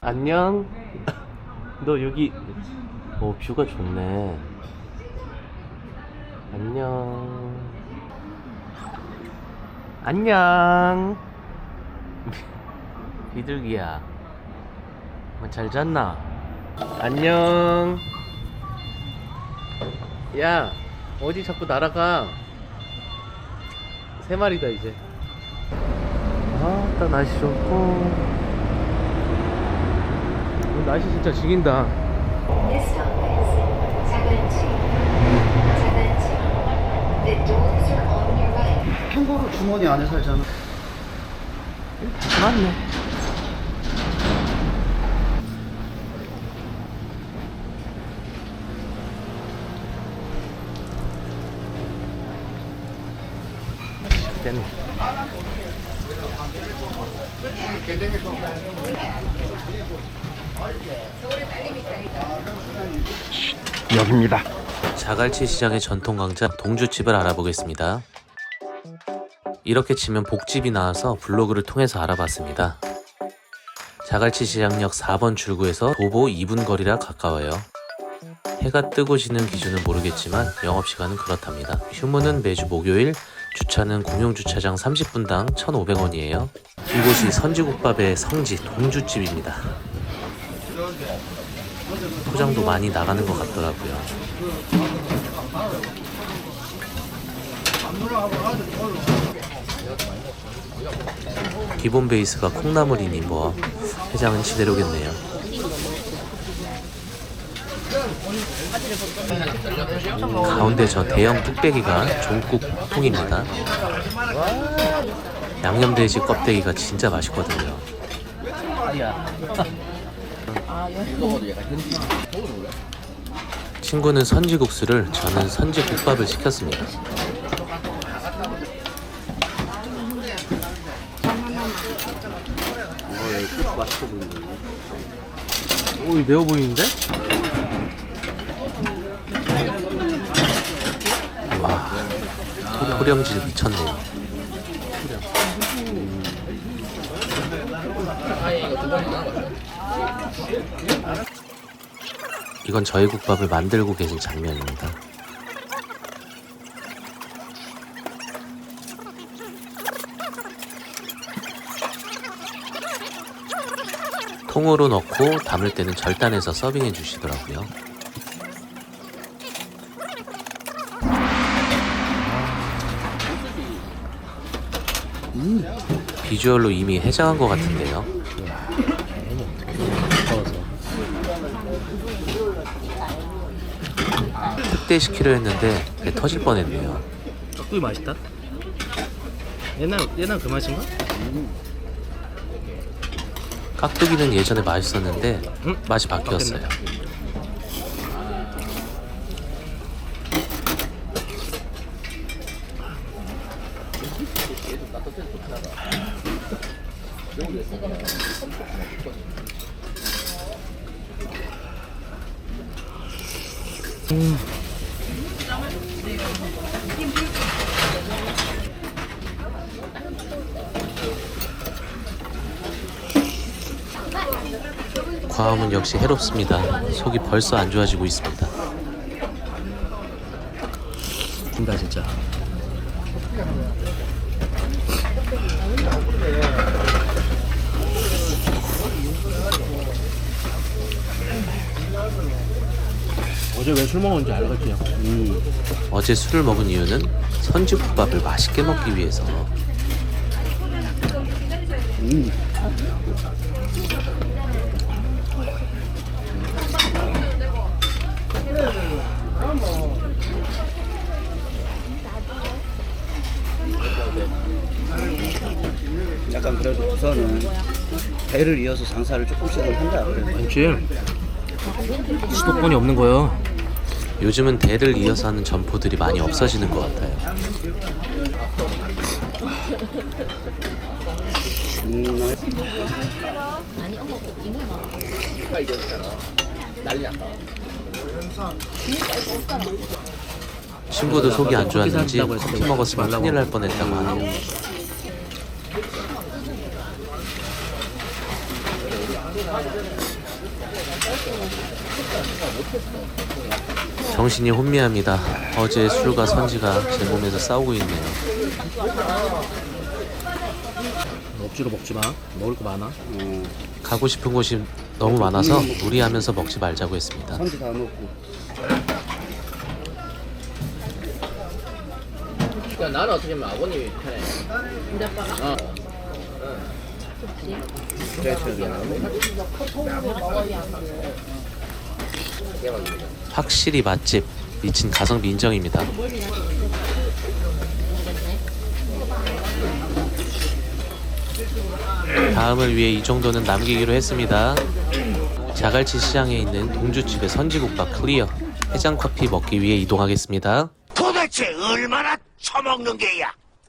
안녕. 너 여기 어 뷰가 좋네. 안녕. 안녕. 비둘기야. 뭐잘 잤나? 안녕. 야, 어디 자꾸 날아가? 세 마리다 이제. 아, 딱 날씨 좋고. 날씨 진짜 죽인다. Your right. 캥거루 주머니 안에 살잖아. 맞네. 됐네. 여기입니다. 자갈치 시장의 전통 강자 동주집을 알아보겠습니다. 이렇게 치면 복집이 나와서 블로그를 통해서 알아봤습니다. 자갈치 시장역 4번 출구에서 도보 2분 거리라 가까워요. 해가 뜨고 지는 기준은 모르겠지만 영업시간은 그렇답니다. 휴무는 매주 목요일, 주차는 공용주차장 30분당 1,500원이에요. 이곳이 선지국밥의 성지 동주집입니다. 포장도 많이 나가는 것 같더라고요. 기본 베이스가 콩나물이니 뭐 해장은 지대로겠네요. 가운데 저 대형 뚝배기가 종국 통입니다. 양념돼지 껍데기가 진짜 맛있거든요. 친구는 선지국수를 저는 선지국밥을 시켰습니다. 맛있어 보이네. 오, 이 매워 보이는데? 와, 호령질 미쳤네요. 이건 저희 국밥을 만들고 계신 장면입니다. 통으로 넣고 담을 때는 절단해서 서빙해 주시더라고요. 비주얼로 이미 해장한 것 같은데요. 특대 시키려 했는데 배 터질 뻔했네요. 닭구이 맛있다. 옛날 옛날 그 맛인가? 깍두기는 예전에 맛있었는데 응? 맛이 바뀌었어요. 과음은 역시 해롭습니다. 속이 벌써 안 좋아지고 있습니다. 진다 진짜. 어제 왜 술 먹었는지 알겠지? 음. 어제 술을 먹은 이유는 선지국밥을 맛있게 먹기 위해서. 약간 그래도 부산은 배를 이어서 장사를 조금씩은 한다. 그래. 아니지. 수도권이 없는 거요. 요즘은 대를 이어서 하는 점포들이 많이 없어지는 것 같아요. 음, 친구도 속이 안 좋았는지 커피 먹었으면. 큰일 날 뻔했다고 하네요. 정신이 혼미합니다. 어제 술과 선지가 제 몸에서 싸우고 있네요. 억지로 먹지 마. 먹을 거 많아. 어, 가고 싶은 곳이 너무 많아서 무리하면서 먹지 말자고 했습니다. 선지 다 넣고. 그러니까 나는 어떻게 보면 아버님이 편해. 어. 확실히 맛집 미친 가성비 인정입니다. 다음을 위해 이 정도는 남기기로 했습니다. 자갈치 시장에 있는 동주집의 선지국밥 클리어 해장 커피 먹기 위해 이동하겠습니다. 도대체 얼마나 처먹는 게야?